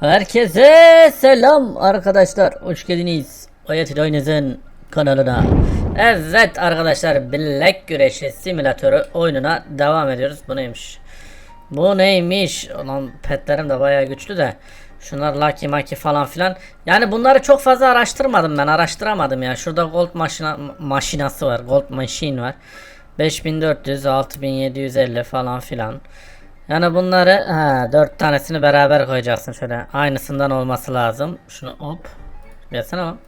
Herkese selam arkadaşlar. Hoş geldiniz. Oyat Oynaz'ın kanalına. Evet arkadaşlar Bilek Güreşi simülatörü oyununa devam ediyoruz. Bu neymiş? Bu neymiş? Ulan petlerim de bayağı güçlü de. Şunlar Lucky Maki falan filan. Yani bunları çok fazla araştırmadım ben. Araştıramadım ya. Şurada Gold maşina, maşinası var. Gold Machine var. 5400, 6750 falan filan. Yani bunları ha, 4 tanesini beraber koyacaksın şöyle. Aynısından olması lazım. Şunu hop. Gelsene lan.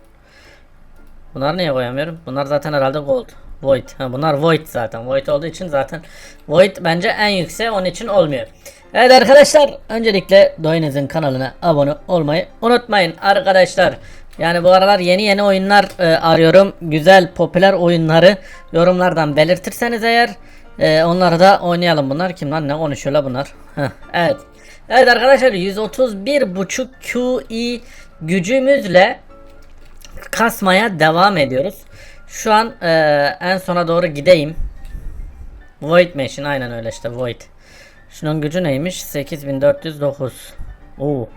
Bunları niye koyamıyorum? Bunlar zaten herhalde gold. Void. Ha, bunlar void zaten. Void olduğu için zaten void bence en yüksek onun için olmuyor. Evet arkadaşlar öncelikle Doyiniz'in kanalına abone olmayı unutmayın arkadaşlar. Yani bu aralar yeni yeni oyunlar e, arıyorum. Güzel popüler oyunları yorumlardan belirtirseniz eğer e, onları da oynayalım. Bunlar kim lan ne konuşuyorlar bunlar? Heh, evet. Evet arkadaşlar 131.5 QI gücümüzle kasmaya devam ediyoruz. Şu an e, en sona doğru gideyim. Void Machine aynen öyle işte Void. Şunun gücü neymiş? 8409. Oo.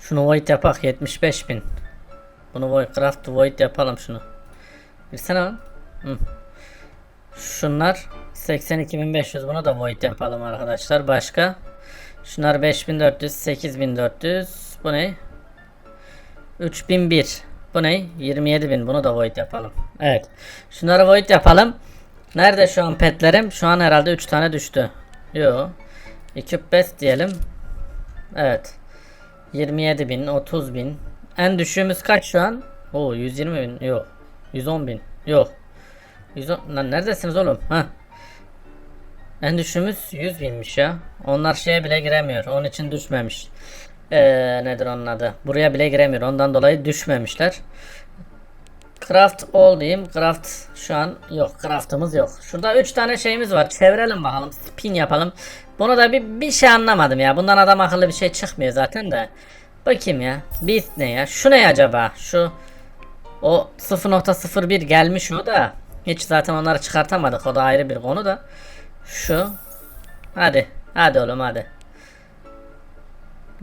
Şunu Void yapak 75000. Bunu Void Craft Void yapalım şunu. Bilsene lan. Hı. Şunlar 82500 bunu da Void yapalım arkadaşlar. Başka? Şunlar 5400, 8400. Bu ne? 3001. Bu ne? 27000. Bunu da void yapalım. Evet. Şunları void yapalım. Nerede şu an petlerim? Şu an herhalde 3 tane düştü. Yo. 2 best diyelim. Evet. 27000, 30000. En düşüğümüz kaç şu an? Oo 120 bin. Yok. 110 bin. Yok. 110. Lan neredesiniz oğlum? Ha. En düşüğümüz 100 binmiş ya. Onlar şeye bile giremiyor. Onun için düşmemiş. Ee, nedir onun adı? Buraya bile giremiyor. Ondan dolayı düşmemişler. Craft all diyeyim. Craft şu an yok. Craft'ımız yok. Şurada 3 tane şeyimiz var. Çevirelim bakalım. Spin yapalım. Bunu da bir, bir şey anlamadım ya. Bundan adam akıllı bir şey çıkmıyor zaten de. Bakayım ya. Beast ne ya? Şu ne acaba? Şu o 0.01 gelmiş o da. Hiç zaten onları çıkartamadık. O da ayrı bir konu da. Şu. Hadi. Hadi oğlum hadi.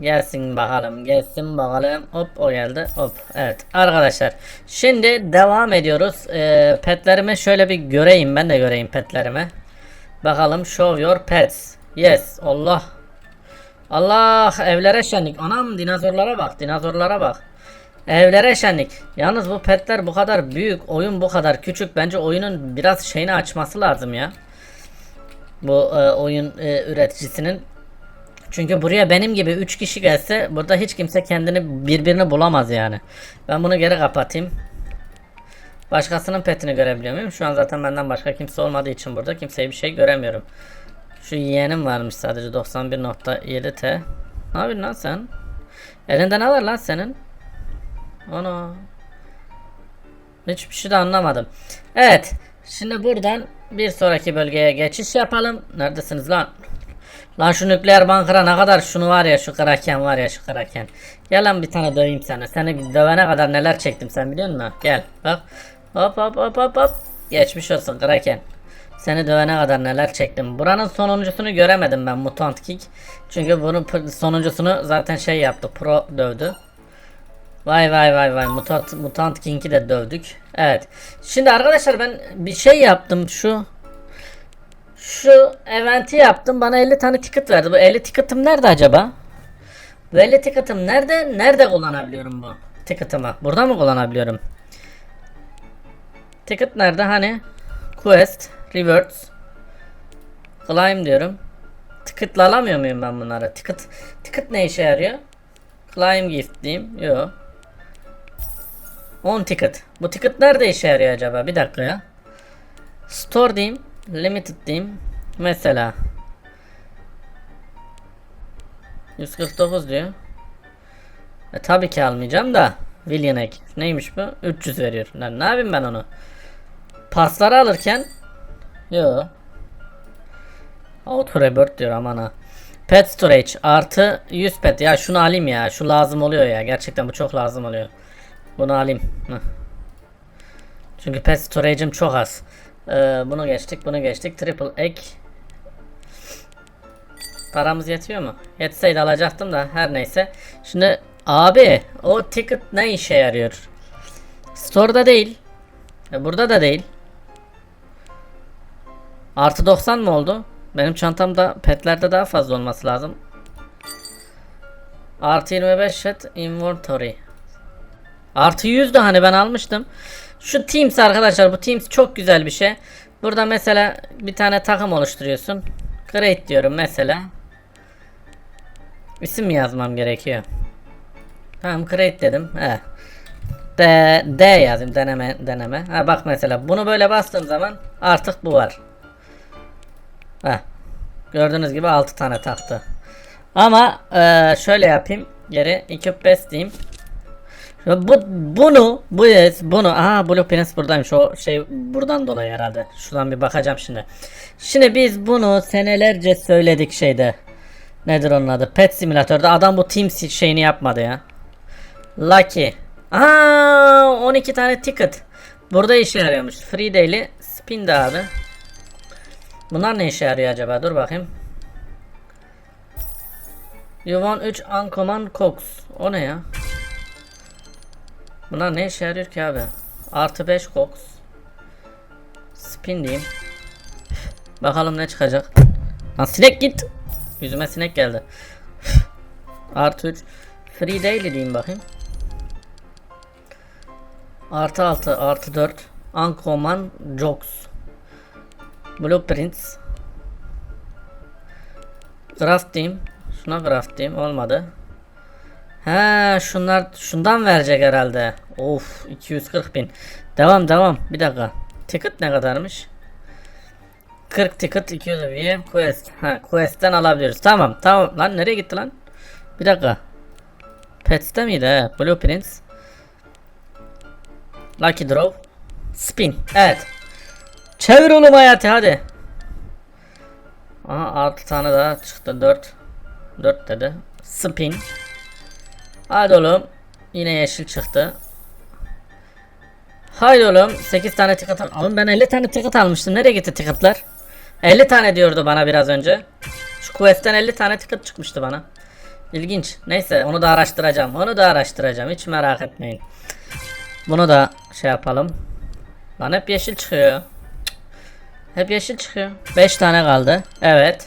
Gelsin bakalım. Gelsin bakalım. Hop o geldi. Hop. Evet. Arkadaşlar. Şimdi devam ediyoruz. Ee, petlerimi şöyle bir göreyim. Ben de göreyim petlerimi. Bakalım. Show your pets. Yes. Allah. Allah. Evlere şenlik. Anam dinozorlara bak. Dinozorlara bak. Evlere şenlik. Yalnız bu petler bu kadar büyük. Oyun bu kadar küçük. Bence oyunun biraz şeyini açması lazım ya. Bu e, oyun e, üreticisinin çünkü buraya benim gibi 3 kişi gelse burada hiç kimse kendini birbirini bulamaz yani. Ben bunu geri kapatayım. Başkasının petini görebiliyor muyum? Şu an zaten benden başka kimse olmadığı için burada kimseye bir şey göremiyorum. Şu yeğenim varmış sadece 91.7 T. Ne yapıyorsun lan sen? Elinde ne var lan senin? Ana. Hiçbir şey de anlamadım. Evet. Şimdi buradan bir sonraki bölgeye geçiş yapalım. Neredesiniz lan? Lan şu nükleer bankara ne kadar şunu var ya şu kraken var ya şu kraken. Gel lan bir tane döveyim sana. Seni dövene kadar neler çektim sen biliyor musun? Gel bak. Hop hop hop hop hop. Geçmiş olsun kraken. Seni dövene kadar neler çektim. Buranın sonuncusunu göremedim ben Mutant Kick. Çünkü bunun sonuncusunu zaten şey yaptı. Pro dövdü. Vay vay vay vay Mutant, Mutant King'i de dövdük. Evet. Şimdi arkadaşlar ben bir şey yaptım şu şu eventi yaptım. Bana 50 tane ticket verdi. Bu 50 ticket'ım nerede acaba? Bu 50 ticket'ım nerede? Nerede kullanabiliyorum bu ticket'ımı? Burada mı kullanabiliyorum? Ticket nerede? Hani? Quest, Rewards, Climb diyorum. Ticket'la alamıyor muyum ben bunları? Ticket, ticket ne işe yarıyor? Climb gift diyeyim. Yok. 10 ticket. Bu ticket nerede işe yarıyor acaba? Bir dakika ya. Store diyeyim. Limited diyeyim. Mesela 149 diyor. E, tabii ki almayacağım da Villanek. Neymiş bu? 300 veriyor. Lan ne yapayım ben onu? Pasları alırken Yo. Auto rebirth diyor aman ha. Pet storage artı 100 pet. Ya şunu alayım ya. Şu lazım oluyor ya. Gerçekten bu çok lazım oluyor. Bunu alayım. Çünkü pet storage'im çok az. Ee, bunu geçtik, bunu geçtik. Triple egg. Paramız yetiyor mu? Yetseydi alacaktım da her neyse. Şimdi Abi o ticket ne işe yarıyor? Store'da değil. E, burada da değil. Artı 90 mı oldu? Benim çantamda petlerde daha fazla olması lazım. Artı 25 set inventory. Artı 100 de hani ben almıştım. Şu Teams arkadaşlar bu Teams çok güzel bir şey. Burada mesela bir tane takım oluşturuyorsun. Create diyorum mesela. İsim mi yazmam gerekiyor? Tamam create dedim. He. D, D yazayım deneme deneme. Ha bak mesela bunu böyle bastığım zaman artık bu var. Heh. Gördüğünüz gibi 6 tane taktı. Ama eee, şöyle yapayım. Geri equip best diyeyim. Bu bunu bu yes, bunu aha blueprints buradaymış o şey buradan dolayı herhalde. Şuradan bir bakacağım şimdi. Şimdi biz bunu senelerce söyledik şeyde. Nedir onun adı? Pet Simülatör'de adam bu Teams şeyini yapmadı ya. Lucky. Aa 12 tane ticket. Burada işe yarıyormuş. Free daily spin de abi. Bunlar ne işe yarıyor acaba? Dur bakayım. You want 3 uncommon cooks. O ne ya? Bunlar ne işe yarıyor ki abi? Artı 5 cooks. Spin diyeyim. Bakalım ne çıkacak. Lan sinek git. Yüzüme sinek geldi. Artı 3. Free daily diyeyim bakayım. Artı 6 artı 4. Uncommon jokes. Blueprints. Craft diyeyim. Şuna craft diyeyim. Olmadı. He şunlar şundan verecek herhalde. Of 240 bin. Devam devam. Bir dakika. Ticket ne kadarmış? 40 ticket 200 üye quest. Ha quest'ten alabiliyoruz. Tamam tamam. Lan nereye gitti lan? Bir dakika. Pets'te miydi he? Blueprints. Lucky draw. Spin. Evet. Çevir oğlum hayatı hadi. Aha 6 tane daha çıktı 4. 4 dedi. Spin. Hadi oğlum. Yine yeşil çıktı. Haydi oğlum 8 tane ticket al. Oğlum ben 50 tane ticket almıştım. Nereye gitti ticketlar? 50 tane diyordu bana biraz önce. Şu quest'ten 50 tane ticket çıkmıştı bana. İlginç. Neyse onu da araştıracağım. Onu da araştıracağım. Hiç merak etmeyin. Bunu da şey yapalım. Lan hep yeşil çıkıyor. Hep yeşil çıkıyor. 5 tane kaldı. Evet.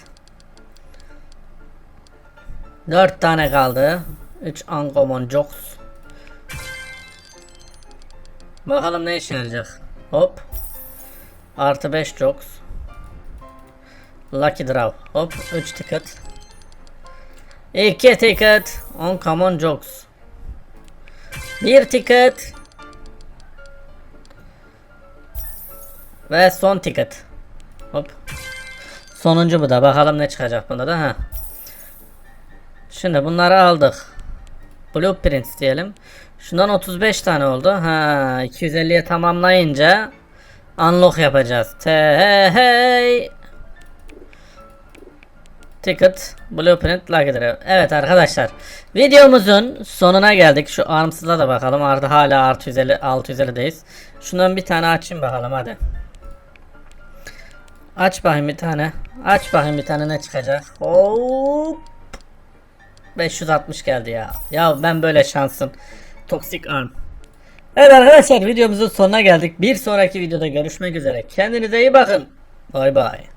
4 tane kaldı. 3 uncommon jokes. Bakalım ne işe yarayacak. Hop. Artı 5 jokes. Lucky draw. Hop 3 ticket. 2 ticket. Uncommon jokes. 1 ticket. Ve son ticket. Hop. Sonuncu bu da. Bakalım ne çıkacak bunda da ha. Şimdi bunları aldık. Blueprints diyelim. Şundan 35 tane oldu. Ha 250'ye tamamlayınca unlock yapacağız. Te hey. Ticket, blueprint, lucky draw. Evet arkadaşlar. Videomuzun sonuna geldik. Şu armsız'a da bakalım. Artı hala artı 150, 650'deyiz. Şundan bir tane açayım bakalım hadi. Aç bakayım bir tane. Aç bakayım bir tane ne çıkacak. Hop. 560 geldi ya. Ya ben böyle şansın. Toksik arm. Evet arkadaşlar videomuzun sonuna geldik. Bir sonraki videoda görüşmek üzere. Kendinize iyi bakın. Bay bay.